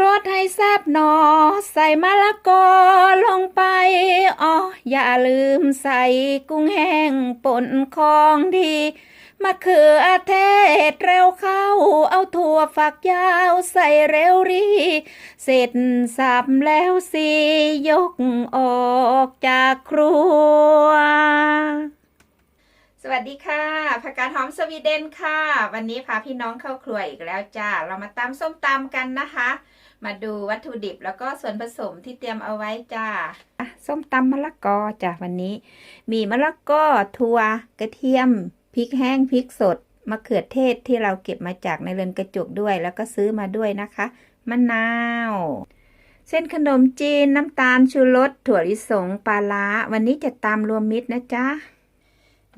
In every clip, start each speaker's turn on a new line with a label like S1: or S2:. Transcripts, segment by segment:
S1: รสให้แซบหนอ ใส่มะละกอลงไปอ๋ออย่าลืมใส่กุ้งแห้งป่นของดีมะเขือเทศเร็วเข้า เอาถั่วฝักยาวใส่เร็วรี เสร็จสับแล้วสิยกออกจากครัว สวัสดีค่ะผักกาดหอมสวีเดนค่ะ วันนี้พาพี่น้องเข้าครัวอีกแล้วจ้า เรามาตำส้มตำกันนะคะ มาดูวัตถุดิบแล้วก็ส่วนผสมที่เตรียมเอาไว้จ้าอะส้มตำมะละกอจ้ะวันนี้ มีมะละกอถั่วกระเทียมพริกแห้งพริกสดมะเขือเทศที่เราเก็บมาจากในเรือนกระจกด้วย แล้วก็ซื้อมาด้วยนะคะมะนาว เส้นขนมจีนน้ำตาลชูรสถั่วลิสงปลาล้า วันนี้จะตำรวมมิตรนะจ๊ะ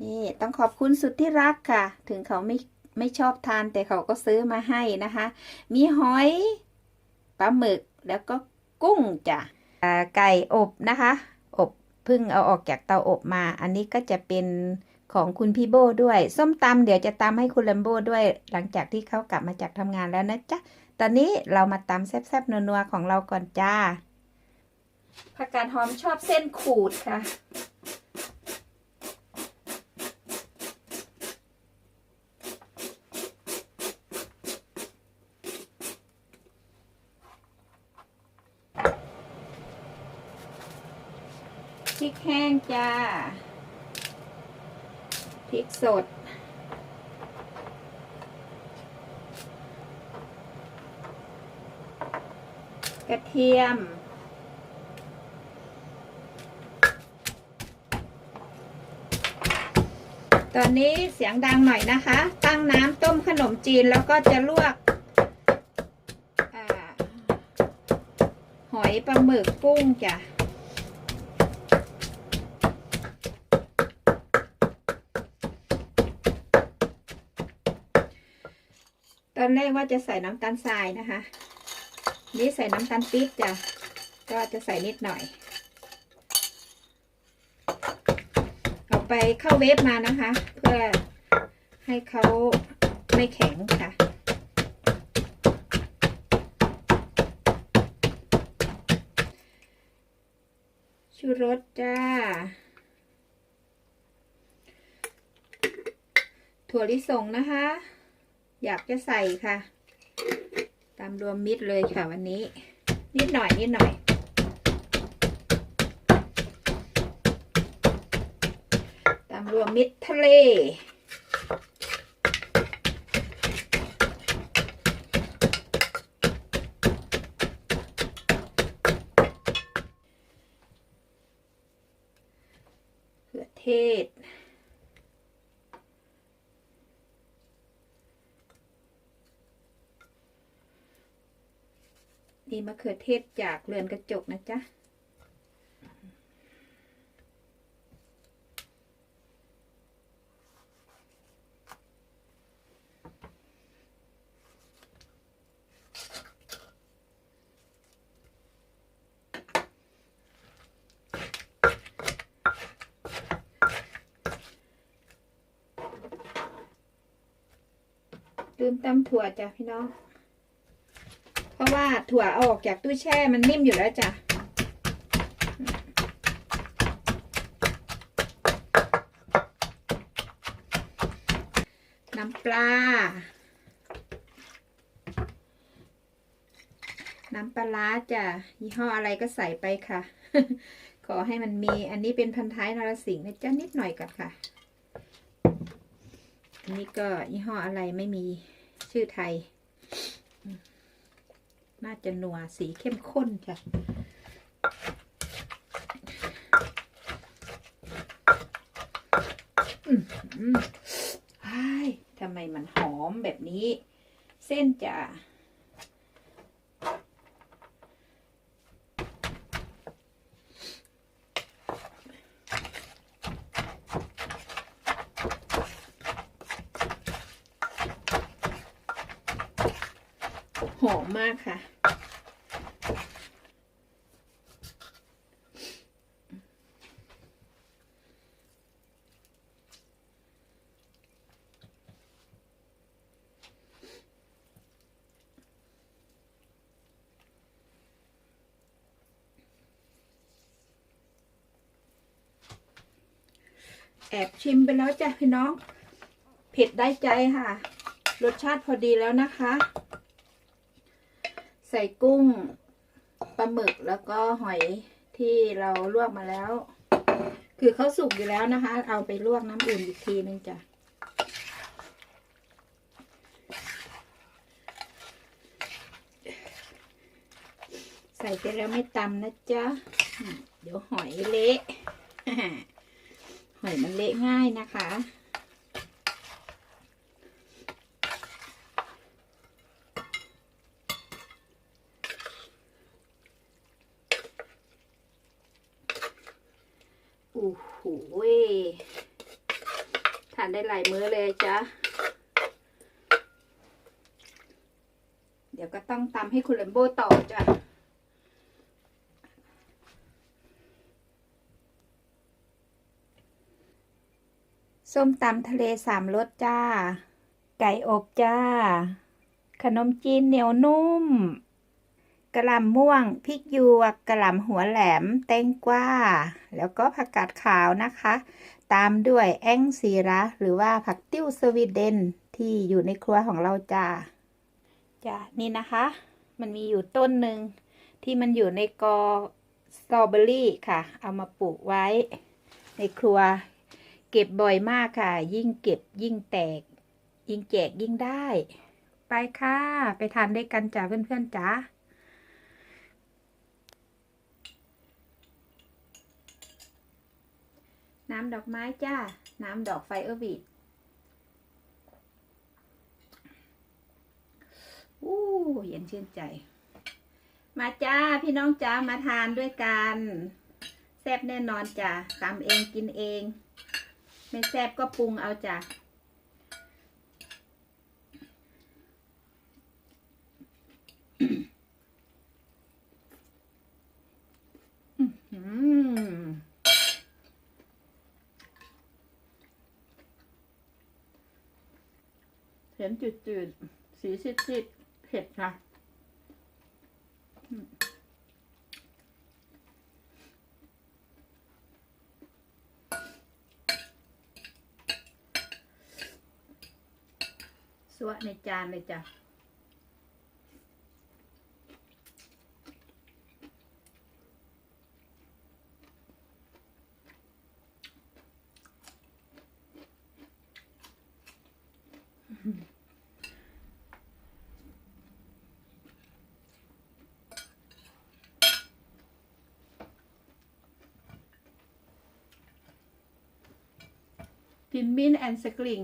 S1: นี่ต้องขอบคุณสุดที่รักค่ะ ถึงเขาไม่ไม่ชอบทานแต่เขาก็ซื้อมาให้นะคะ มีหอย ปลาหมึกแล้วก็กุ้งจ้ะอ่าไก่อบนะคะ อบเพิ่งเอาออกจากเตาอบมา อันนี้ก็จะเป็นของคุณพี่โบด้วย ส้มตำเดี๋ยวจะตำให้คุณแลมโบด้วย หลังจากที่เขากลับมาจากทำงานแล้วนะจ๊ะ ตอนนี้เรามาตำแซ่บๆนัวๆของเราก่อนจ้าผักกาดหอมชอบเส้นขูดค่ะ แห้งจ้า พริกสด กระเทียม ตอนนี้เสียงดังหน่อยนะคะ ตั้งน้ำต้มขนมจีนแล้วก็จะลวกอหอยปลาหมึกกุ้งจ้ะ ตอนแรกว่าจะใส่น้ำตาลทรายนะคะ นี่ใส่น้ำตาลปี๊บจ้ะ ก็จะใส่นิดหน่อย เอาไปเข้าเวฟมานะคะ เพื่อให้เขาไม่แข็งค่ะชูรสจ้า ถั่วลิสงนะคะ อยากจะใส่ค่ะ ตามรวมมิตรเลยค่ะวันนี้ นิดหน่อยนิดหน่อย ตามรวมมิตรทะเล เขือเทศ นี่ มะเขือเทศจากเรือนกระจกนะจ๊ะลืมตำถั่วจ้ะพี่น้อง ว่าถั่วเอาออกจากตู้แช่มันนิ่มอยู่แล้วจ้ะน้ำปลา น้ำปลาร้าจ้ะ ยี่ห้ออะไรก็ใส่ไปค่ะ ขอให้มันมี อันนี้เป็นพันท้ายนรสิงห์นะจ๊ะนิดหน่อยก่อนค่ะ อันนี้ก็ยี่ห้ออะไรไม่มีชื่อไทย น่าจะนัวสีเข้มข้นจ้ะไอ้ทำไมมันหอมแบบนี้ เส้นจะหอมมากค่ะ แอบชิมไปแล้วจ้ะพี่น้อง เผ็ดได้ใจค่ะ รสชาติพอดีแล้วนะคะ ใส่กุ้งปลาหมึกแล้วก็หอยที่เราลวกมาแล้ว คือเขาสุกอยู่แล้วนะคะ เอาไปลวกน้ำอุ่นอีกทีนึงจ้ะใส่ไปแล้วไม่ตำนะจ๊ะ เดี๋ยวหอยเละ อยมันเละง่ายนะคะ โอ้โหทานได้หลายมื้อเลยจ้ะ เดี๋ยวก็ต้องตำให้คุณเลมโบต่อจ้ะ ส้มตำทะเลสามรสจ้า ไก่อบจ้า ขนมจีนเหนียวนุ่ม กระหล่ำม่วง พริกหยวก กระหล่ำหัวแหลม แตงกวา แล้วก็ผักกาดขาวนะคะ ตามด้วยแองซีระหรือว่าผักติ้วสวีเดนที่อยู่ในครัวของเราจ้า จ้า นี่นะคะ มันมีอยู่ต้นหนึ่งที่มันอยู่ในกอสตรอเบอรี่ค่ะ เอามาปลูกไว้ในครัว เก็บบ่อยมากค่ะ ยิ่งเก็บยิ่งแตก ยิ่งแจกยิ่งได้ ไปค่ะ ไปทานด้วยกันจ้าเพื่อนๆจ้าน้ำดอกไม้จ้า น้ำดอกไฟเออร์วีดอู้เย็นชื่นใจ มาจ้า พี่น้องจ้า มาทานด้วยกัน แซ่บแน่นอนจ้าตำเองกินเอง ไม่แซ่บก็ปรุงเอาจ้ะเห็นจืดๆ สีซีดๆ เผ็ดค่ะ วในจานเลยจ้ะทินมินแอนสกลิง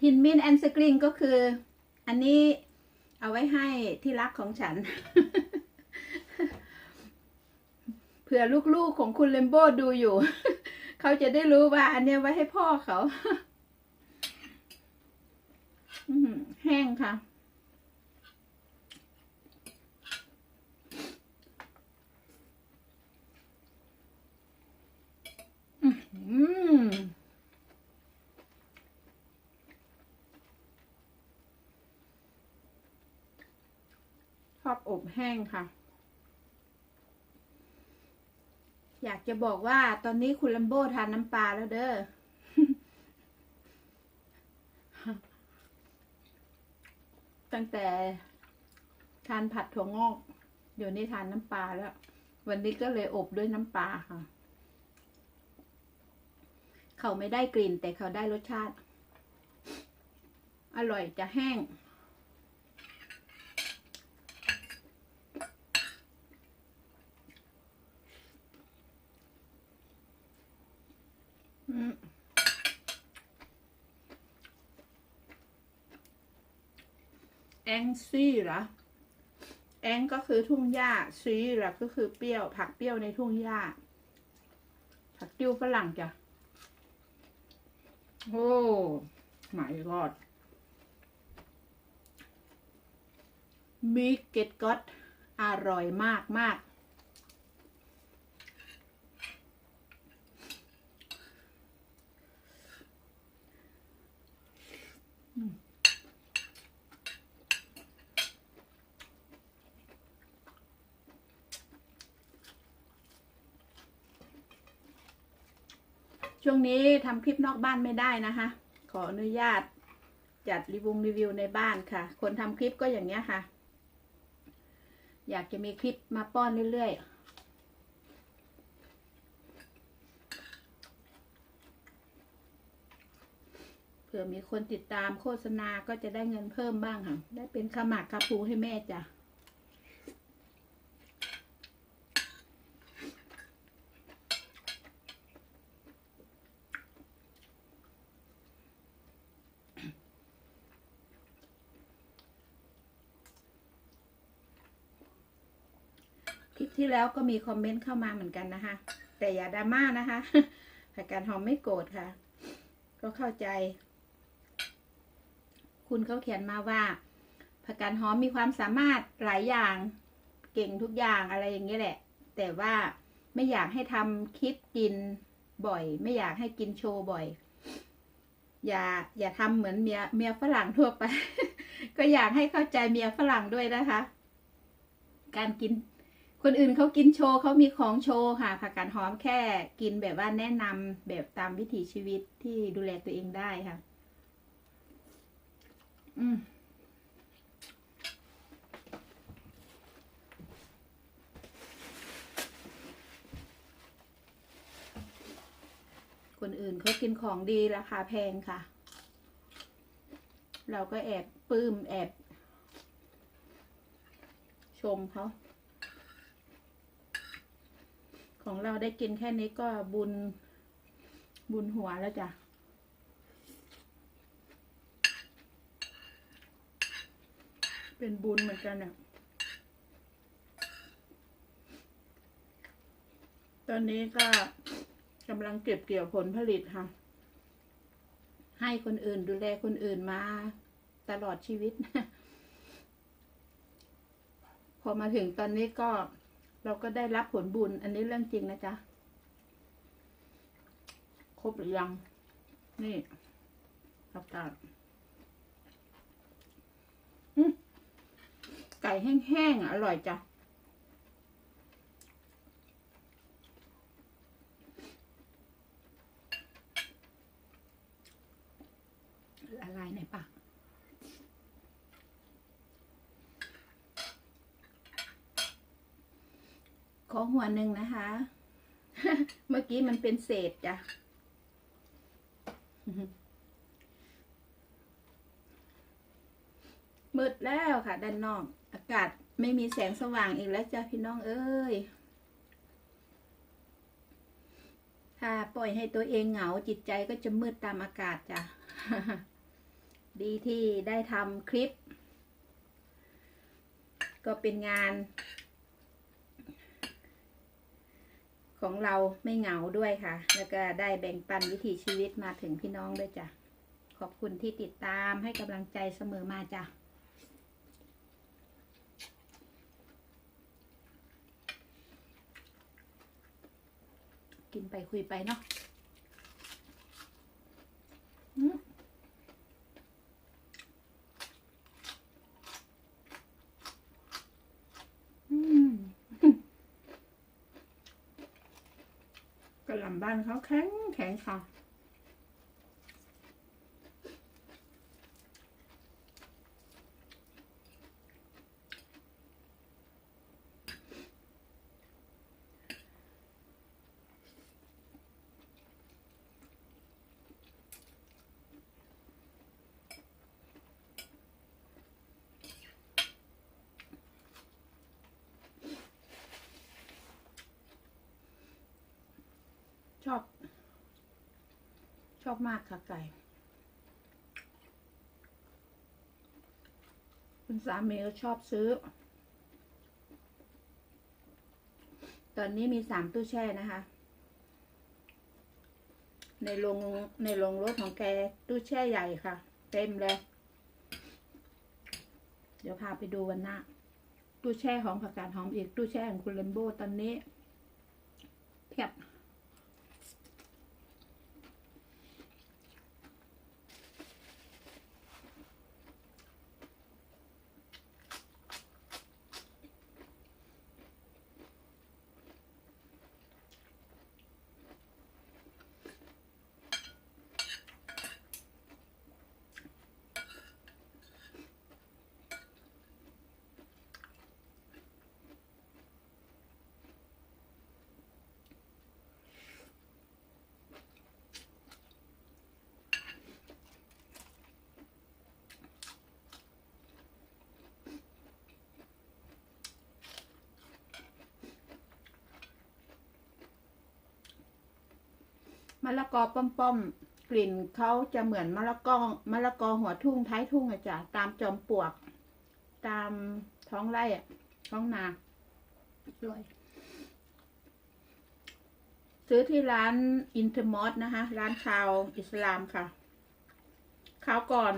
S1: ทิน มินแอนสกรีนก็คือ อันนี้เอาไว้ให้ที่รักของฉัน เผื่อลูกๆของคุณเลมโบดูอยู่ เขาจะได้รู้ว่า อันนี้ไว้ให้พ่อเขาแห้งค่ะ อืมช อบแห้งค่ะ อยากจะบอกว่าตอนนี้คุณลัมโบ้ทานน้ำปลาแล้วเด้อตั้งแต่ทานผัดถั่วงอก เดี๋ยวนี้ทานน้ำปลาแล้ว วันนี้ก็เลยอบด้วยน้ำปลาค่ะ เขาไม่ได้กลิ่นแต่เขาได้รสชาติ อร่อยจะแห้ง อืม แองซี่เหรอแองก็คือทุ่งหญ้าซีเหรอก็คือเปรี้ยว ผักเปรี้ยวในทุ่งหญ้า ผักติ้วฝรั่งจ้ะโอ้หมายกอดมิกเก็ตก็อร่อยมากมาก ช่วงนี้ทำคลิปนอกบ้านไม่ได้นะคะ ขออนุญาตจัดรีวิวรีวิวในบ้านค่ะ คนทำคลิปก็อย่างเงี้ยค่ะ อยากจะมีคลิปมาป้อนเรื่อยๆเผื่อมีคนติดตามโฆษณาก็จะได้เงินเพิ่มบ้างค่ะ ได้เป็นขมักคาปูให้แม่จ้ะ ที่แล้วก็มีคอมเมนต์เข้ามาเหมือนกันนะคะ แต่อย่าดราม่านะคะผักกาดหอมไม่โกรธค่ะ ก็เข้าใจ คุณเขาเขียนมาว่าผักกาดหอมมีความสามารถหลายอย่างเก่งทุกอย่างอะไรอย่างนี้แหละ แต่ว่าไม่อยากให้ทำคลิปกินบ่อย ไม่อยากให้กินโชว์บ่อย อย่าอย่าทำเหมือนเมียเมียฝรั่งทั่วไป ก็อยากให้เข้าใจเมียฝรั่งด้วยนะคะ การกิน คนอื่นเขากินโชว์เขามีของโชว์ค่ะ ผักกาดหอมแค่กินแบบว่าแนะนำแบบตามวิถีชีวิตที่ดูแลตัวเองได้ค่ะ อืมคนอื่นเขากินของดีราคาแพงค่ะ เราก็แอบปลื้มแอบ ชมเขา ของเราได้กินแค่นี้ก็บุญ บุญหัวแล้วจ้ะเป็นบุญเหมือนกันเนี่ยตอนนี้ก็กำลังเก็บเกี่ยวผลผลิตค่ะ ให้คนอื่นดูแลคนอื่นมาตลอดชีวิต พอมาถึงตอนนี้ก็ เราก็ได้รับผลบุญ อันนี้เรื่องจริงนะจ๊ะ ครบหรือยัง นี่ประกาไก่แห้งๆอะอร่อยจ้ะละลายในปาก อหัวหนึ่งนะคะ เมื่อกี้มันเป็นเศษจ้ะ มืดแล้วค่ะ ด้านนอก อากาศไม่มีแสงสว่างอีกแล้วจ้ะพี่น้องเอ้ย ถ้าปล่อยให้ตัวเองเหงาจิตใจก็จะมืดตามอากาศจ้ะ ดีที่ได้ทำคลิป ก็เป็นงาน ของเราไม่เหงาด้วยค่ะ แล้วก็ได้แบ่งปันวิถีชีวิตมาถึงพี่น้องด้วยจ้ะ ขอบคุณที่ติดตามให้กำลังใจเสมอมาจ้ะกินไปคุยไปเนาะอืม อืม กระหล่ำ บ้านเขาแข็งแข็งค่ะ ชอบ ช อบมากค่ะไก่ คุณสามีก็ชอบซื้อ ตอนนี้มีสามตู้แช่นะคะ ในโรงในโรงรถของแกตู้แช่ใหญ่ค่ะ เต็มเลย เดี๋ยวพาไปดูวันหน้าตู้แช่ของผักกาดหอมอีกตู้แช่ของคุณเลมโบตอนนี้เพียบ
S2: มะละกอป้อมๆกลิ่นเขาจะเหมือนมะละกอมะละกอหัวทุ่งท้ายทุ่งอะจ้ะตามจอมปลวก ตามท้องไร่อะท้องนาอร่อยซื้อที่ร้านอินเตอร์มอสนะคะ ร้านชาวอิสลามค่ะคราวก่อน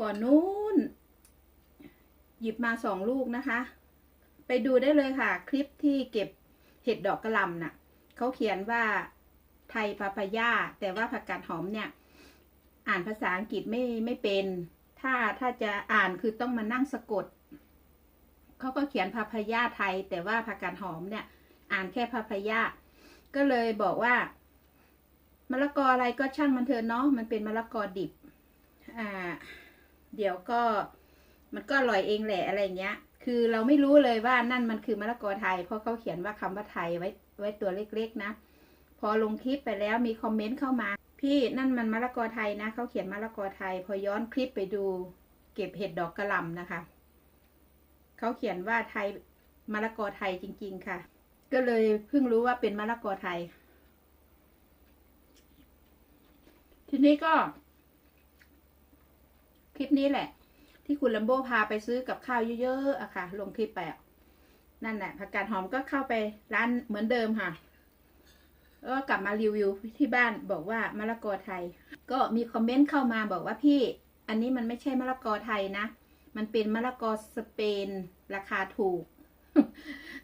S2: ก่อนนู้น หยิบมาสองลูกนะคะ ไปดูได้เลยค่ะ คลิปที่เก็บเห็ดดอกกระหลำน่ะ เขาเขียนว่าไทยปาปายาแต่ว่าผักกาดหอมเนี่ย อ่านภาษาอังกฤษไม่ไม่เป็น ถ้าถ้าจะอ่านคือต้องมานั่งสะกดเขาก็เขียนพาพายาไทย แต่ว่าผักกาดหอมเนี่ย อ่านแค่พาพายาก็เลยบอกว่ามะละกออะไรก็ช่างมันเถอะเนาะมันเป็นมะละกอดิบ อ่า เดี๋ยวก็มันก็อร่อยเองแหละอะไรเงี้ย คือเราไม่รู้เลยว่านั่นมันคือมะละกอไทย เพราะเขาเขียนว่าคำว่าไทยไว้ ไว้ตัวเล็กๆนะ พอลงคลิปไปแล้วมีคอมเมนต์เข้ามา พี่นั่นมันมะละกอไทยนะเขาเขียนมะละกอไทย พอย้อนคลิปไปดู เก็บเห็ดดอกกระลำนะคะเขาเขียนว่าไทยมะละกอไทยจริง ๆ ค่ะ ก็เลยเพิ่งรู้ว่าเป็นมะละกอไทย ทีนี้ก็ คลิปนี้แหละ ที่คุณลัมโบพาไปซื้อกับข้าวเยอะๆอะค่ะ ลงคลิปไปอะ นั่นแหละผักกาดหอมก็เข้าไปร้านเหมือนเดิมค่ะแล้วก็กลับมารีวิวที่บ้านบอกว่ามะละกอไทย ก็มีคอมเมนต์เข้ามาบอกว่าพี่ อันนี้มันไม่ใช่มะละกอไทยนะ มันเป็นมะละกอสเปน ราคาถูก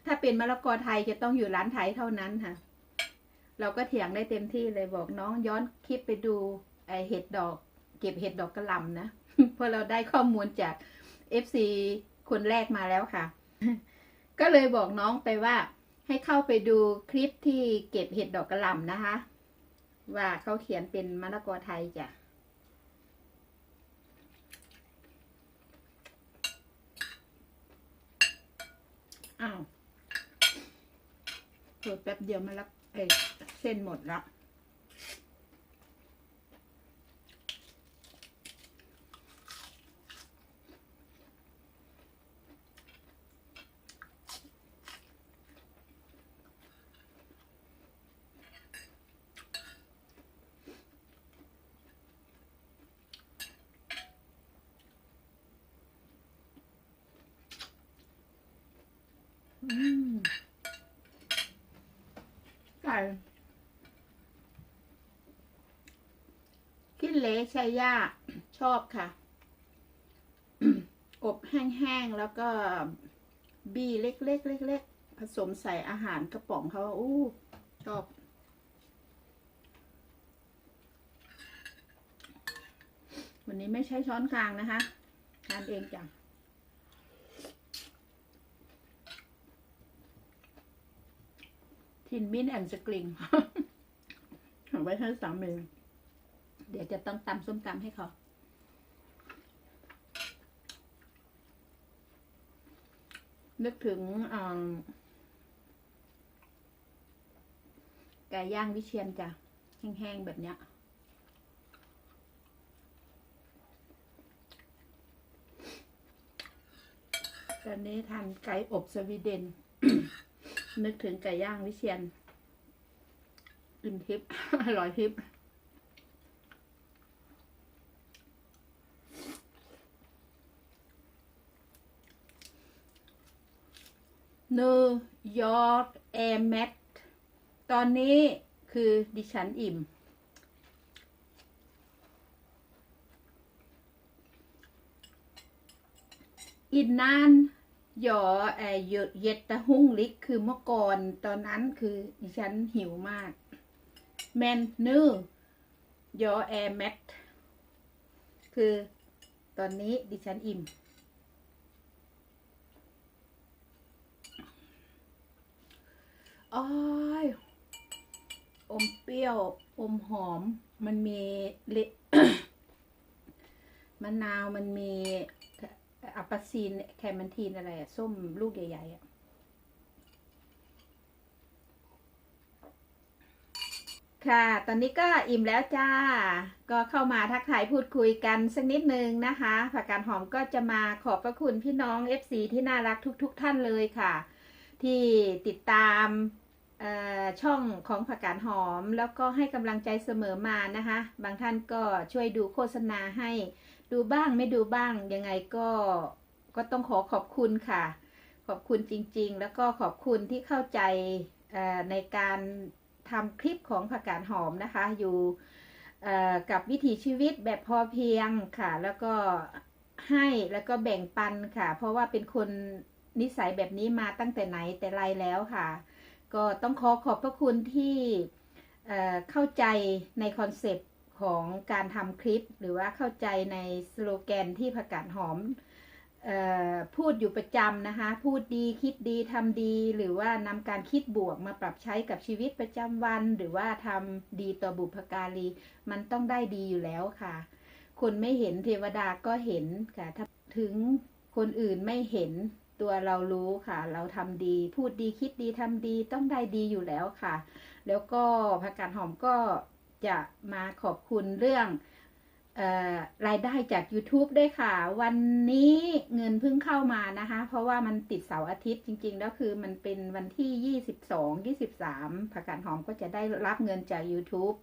S2: ถ้าเป็นมะละกอไทยจะต้องอยู่ร้านไทยเท่านั้นค่ะ เราก็เถียงได้เต็มที่เลยบอกน้องย้อนคลิปไปดูไอเห็ดดอก เก็บเห็ดดอกกระลำนะเพราะเราได้ข้อมูลจาก FC คนแรกมาแล้วค่ะ ก็เลยบอกน้องไปว่า ให้เข้าไปดูคลิปที่เก็บเห็ดดอกกระหล่ำนะคะ ว่าเขาเขียนเป็นมะละกอไทยจ้ะอ้าวเปิดแป๊บเดียวมาละเอ้เส้นหมดละ อืม ไก่กินเละใช้ย่าชอบค่ะ อบแห้งๆ แล้วก็บีเล็กๆเล็กๆผสมใส่อาหารกระป๋องเขาอู้ ชอบวันนี้ไม่ใช้ช้อนกลางนะคะ ทานเองจ้ะ ทินมินแอนสกริงเอาไว้ให้สามีเดี๋ยวจะต้องตำส้มตำให้เขานึกถึงอ่าไก่ย่างวิเชียนจ้ะ แห้งๆ แบบเนี้ย ตอนนี้ทานไก่อบสวีเดน นึกถึงไก่ย่างวิเชียนอิ่มทิพย์อร่อยทิพย์นิวยอร์กแอร์แมทตอนนี้คือดิฉันอิ่ม อินนาน ยอเออเยเย็ดตะหุ่งลิกคือเมื่อก่อนตอนนั้นคือดิฉันหิวมาก แมนนื้อยอแอร์แมทคือตอนนี้ดิฉันอิ่ม อ้อยอมเปรี้ยว อมหอม มันมีเลมะนาวมันมี อัปาซีนแคมมันทีนอะไรอะส้มลูกใหญ่ๆอะค่ะ ตอนนี้ก็อิ่มแล้วจ้า ก็เข้ามาทักทายพูดคุยกันสักนิดนึงนะคะ ผักกาดหอมก็จะมาขอบพระคุณพี่น้อง FC ที่น่ารักทุก ๆทท่านเลยค่ะ ที่ติดตามช่องของผักกาดหอม แล้วก็ให้กำลังใจเสมอมานะคะ บางท่านก็ช่วยดูโฆษณาให้ ดูบ้างไม่ดูบ้างยังไงก็ก็ต้องขอขอบคุณค่ะ ขอบคุณจริง ๆ แล้วก็ขอบคุณที่เข้าใจในการทำคลิปของผักกาดหอมนะคะ อยู่กับวิถีชีวิตแบบพอเพียงค่ะ แล้วก็ให้แล้วก็แบ่งปันค่ะ เพราะว่าเป็นคนนิสัยแบบนี้มาตั้งแต่ไหนแต่ไรแล้วค่ะ ก็ต้องขอขอบพระคุณที่เอ่อเข้าใจในคอนเซปต์ ของการทำคลิป หรือว่าเข้าใจในสโลแกนที่ผักกาดหอมออพูดอยู่ประจำนะคะ พูดดีคิดดีทำดี หรือว่านำการคิดบวกมาปรับใช้กับชีวิตประจำวัน หรือว่าทำดีต่อบุพการี มันต้องได้ดีอยู่แล้วค่ะ คนไม่เห็นเทวดาก็เห็นค่ะถ้าถึงคนอื่นไม่เห็นตัวเรารู้ค่ะ เราทำดี พูดดีคิดดีทำดีต้องได้ดีอยู่แล้วค่ะ แล้วก็ผักกาดหอมก็ จะมาขอบคุณเรื่องออรายได้จาก YouTube ด้วยค่ะ วันนี้เงินเพิ่งเข้ามานะคะ เพราะว่ามันติดเสาร์อาทิตย์จริงๆ แล้วคือมันเป็นวันที่ 22 23ผักกาดหอมก็จะได้รับเงินจาก YouTube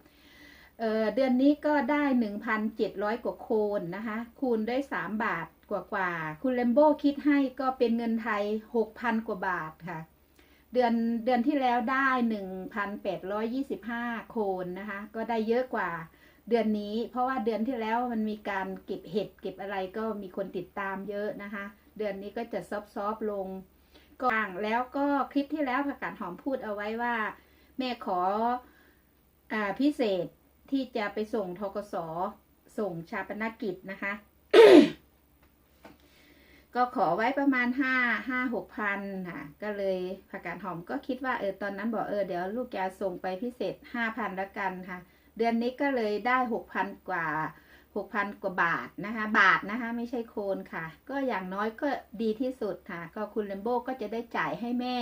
S2: เเดือนนี้ก็ได้ 1,700 กว่าโคนนะคะ คูณด้วย 3 บาทกว่าๆ คุณเลมโบคิดให้ก็เป็นเงินไทย 6,000 กว่าบาทค่ะ เดือนเดือนที่แล้วได้ 1,825 โคนนะคะ ก็ได้เยอะกว่าเดือนนี้ เพราะว่าเดือนที่แล้วมันมีการเก็บเห็ดเก็บอะไรก็มีคนติดตามเยอะนะคะ เดือนนี้ก็จะซอฟๆลงก่างแล้วก็คลิปที่แล้วผักกาดหอมพูดเอาไว้ว่า แม่ขออพิเศษที่จะไปส่งทกสส่งชาปนกิจนะคะ ก็ขอไว้ประมาณห้าห้าหกพันค่ะ ก็เลยผักกาดหอมก็คิดว่าเออตอนนั้นบอกเออเดี๋ยวลูกจะส่งไปพิเศษห้าพันละกันค่ะ เดือนนี้ก็เลยได้หกพันกว่าหกพันกว่าบาทนะคะ บาทนะคะ ไม่ใช่โคนค่ะ ก็อย่างน้อยก็ดีที่สุดค่ะ ก็คุณเลมโบก็จะได้จ่ายให้แม่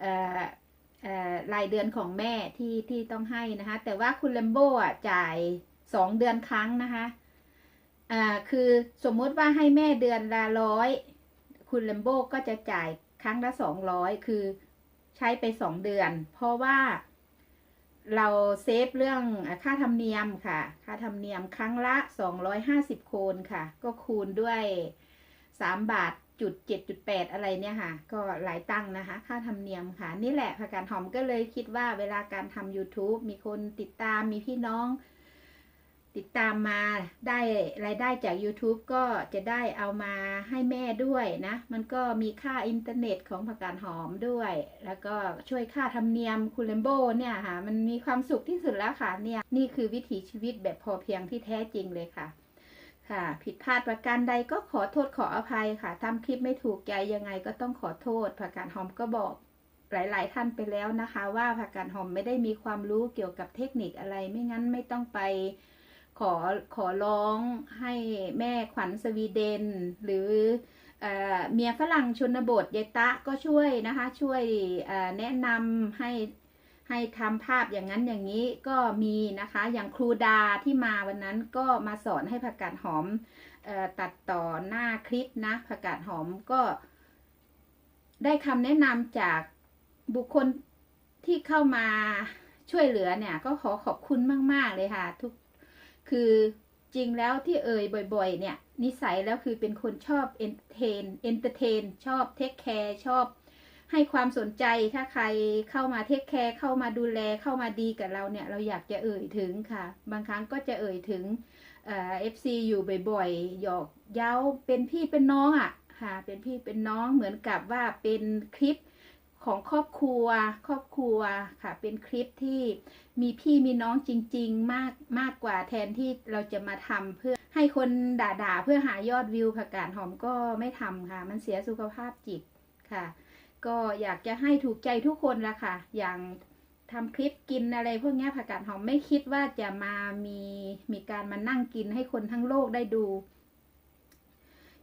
S2: เอ่อเอ่อรายเดือนของแม่ที่ที่ต้องให้นะคะ แต่ว่าคุณเลมโบอะจ่ายสองเดือนครั้งนะคะ อ่าคือสมมติว่าให้แม่เดือนละร้อยคุณเลมโบก็จะจ่ายครั้งละสองร้อยคือใช้ไปสองเดือน เพราะว่าเราเซฟเรื่องค่าธรรมเนียมค่ะ ค่าธรรมเนียมครั้งละสองร้อยห้าสิบโคนค่ะ ก็คูณด้วยสามบาทจุดเจ็ดจุดแปดอะไรเนี่ยค่ะ ก็หลายตังค์นะคะ ค่าธรรมเนียมค่ะ นี่แหละผักกาดหอมก็เลยคิดว่าเวลาการทำ YouTube มีคนติดตามมีพี่น้อง ติดตามมาได้รายได้จาก YouTube ก็จะได้เอามาให้แม่ด้วยนะ มันก็มีค่าอินเทอร์เน็ตของผักกาดหอมด้วย แล้วก็ช่วยค่าธรรมเนียมคุณเลมโบเนี่ยค่ะ มันมีความสุขที่สุดแล้วค่ะเนี่ย นี่คือวิถีชีวิตแบบพอเพียงที่แท้จริงเลยค่ะ ค่ะ ผิดพลาดประการใดก็ขอโทษขออภัยค่ะทำคลิปไม่ถูกใจยังไงก็ต้องขอโทษผักกาดหอมก็บอกหลาย ๆ ท่านไปแล้วนะคะ ว่าผักกาดหอมไม่ได้มีความรู้เกี่ยวกับเทคนิคอะไรไม่งั้นไม่ต้องไป ขอขอร้องให้แม่ขวัญสวีเดน หรือเอเมียฝรั่งชนบทยายตะก็ช่วยนะคะ ช่วยแนะนำให้ให้ทำภาพอย่างนั้นอย่างนี้ก็มีนะคะ อย่างครูดาที่มาวันนั้นก็มาสอนให้ผักกาดหอมออตัดต่อหน้าคลิปนะผักกาดหอมก็ ได้คำแนะนำจากบุคคลที่เข้ามาช่วยเหลือเนี่ย ก็ขอขอบคุณมาก ๆ เลยค่ะ ทุก คือจริงแล้วที่เอ่ยบ่อย ๆ เนี่ย นิสัยแล้วคือเป็นคนชอบเอนเตอร์เทนเอนเตอร์เทนชอบเทคแคร์ชอบให้ความสนใจถ้าใครเข้ามาเทคแคร์เข้ามาดูแลเข้ามาดีกับเราเนี่ย เราอยากจะเอ่ยถึงค่ะ บางครั้งก็จะเอ่ยถึงเอฟซีอยู่บ่อยๆหยอกเย้าเป็นพี่เป็นน้องอะค่ะเป็นพี่เป็นน้องเหมือนกับว่าเป็นคลิปของครอบครัวครอบครัวค่ะ เป็นคลิปที่ มีพี่มีน้องจริง ๆ มากมากกว่าแทนที่เราจะมาทำเพื่อให้คนด่าๆเพื่อหายอดวิวผักกาดหอมก็ไม่ทำค่ะ มันเสียสุขภาพจิตค่ะ ก็อยากจะให้ถูกใจทุกคนละค่ะ อย่างทำคลิปกินอะไรพวกนี้ผักกาดหอมไม่คิดว่าจะมามีมีการมานั่งกินให้คนทั้งโลกได้ดู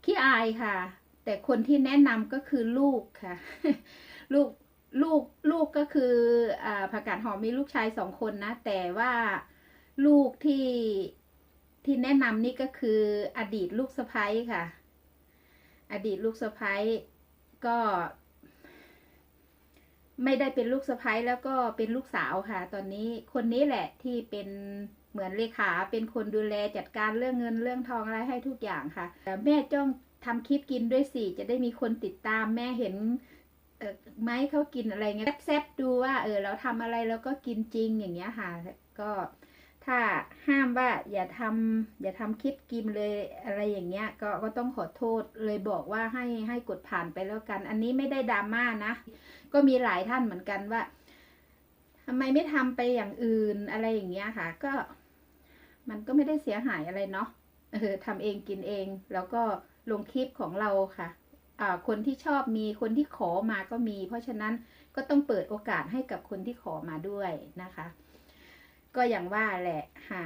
S2: ขี้อายค่ะ แต่คนที่แนะนำก็คือลูกค่ะ ลูก ลูกลูกก็คืออ่าผักกาดหอมมีลูกชายสองคนนะ แต่ว่าลูกที่ที่แนะนำนี่ก็คืออดีตลูกสะพ้ยค่ะ อดีตลูกสะพ้ยก็ ไม่ได้เป็นลูกสะใภ้แล้วก็เป็นลูกสาวค่ะ ตอนนี้คนนี้แหละที่เป็นเหมือนเลขาเป็นคนดูแลจัดการเรื่องเงินเรื่องทองอะไรให้ทุกอย่างค่ะแต่แม่จ้องทำคลิปกินด้วยสิจะได้มีคนติดตามแม่เห็น ออไม้เขากินอะไรเงี้ยแซบๆดูว่า เออ เราทำอะไรเราก็กินจริงอย่างเงี้ยค่ะ ก็ถ้าห้ามว่าอย่าทำอย่าทำคลิปกินเลยอะไรอย่างเงี้ย ก็ก็ต้องขอโทษเลยบอกว่าให้ให้กดผ่านไปแล้วกัน อันนี้ไม่ได้ดราม่านะ ก็มีหลายท่านเหมือนกันว่าทำไมไม่ทำไปอย่างอื่นอะไรอย่างเงี้ยค่ะ ก็มันก็ไม่ได้เสียหายอะไรเนาะเออทำเองกินเอง แล้วก็ลงคลิปของเราค่ะ คนที่ชอบมีคนที่ขอมาก็มี เพราะฉะนั้นก็ต้องเปิดโอกาสให้กับคนที่ขอมาด้วยนะคะ ก็อย่างว่าแหละค่ะ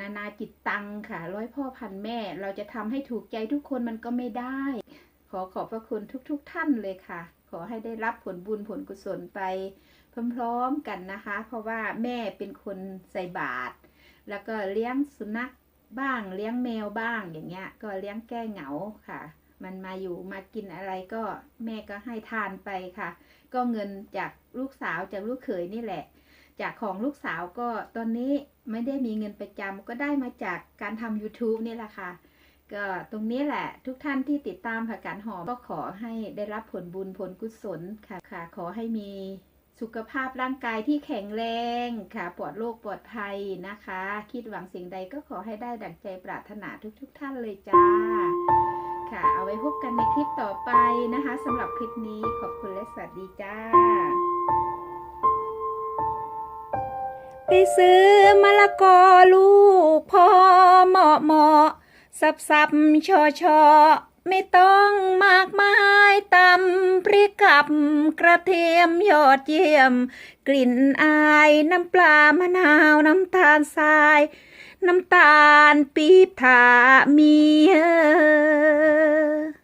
S2: นานาจิตตังค่ะ ร้อยพ่อพันแม่ เราจะทำให้ถูกใจทุกคนมันก็ไม่ได้ ขอขอบพระคุณทุกๆทท่านเลยค่ะ ขอให้ได้รับผลบุญผลกุศลไปพร้อมๆกันนะคะ เพราะว่าแม่เป็นคนใส่บาตรแล้วก็เลี้ยงสุนัขบ้าง เลี้ยงแมวบ้างอย่างเงี้ย ก็เลี้ยงแก้เหงาค่ะ มันมาอยู่มากินอะไรก็แม่ก็ให้ทานไปค่ะ ก็เงินจากลูกสาวจากลูกเขยนี่แหละ จากของลูกสาวก็ตอนนี้ไม่ได้มีเงินประจำก็ได้มาจากการทำ YouTube นี่แหละค่ะ ก็ตรงนี้แหละทุกท่านที่ติดตามผักกาดหอมก็ขอให้ได้รับผลบุญผลกุศลค่ะค่ะ ขอให้มีสุขภาพร่างกายที่แข็งแรงค่ะ ปลอดโรคปลอดภัยนะคะ คิดหวังสิ่งใดก็ขอให้ได้ดั่งใจปรารถนาทุกๆท่านเลยจ้า ค่ะ เอาไว้พบกันในคลิปต่อไปนะคะสำหรับคลิปนี้ขอบคุณและสวัสดีจ้า
S1: ไปซื้อมะละกอลูกพอเหมาะเหมาะสับสับชอชอไม่ต้องมากมายตำพริกกับกระเทียมยอดเยี่ยม กลิ่นอายน้ำปลามะนาวน้ำตาลทราย น้ำตาลปี๊บถามีเออ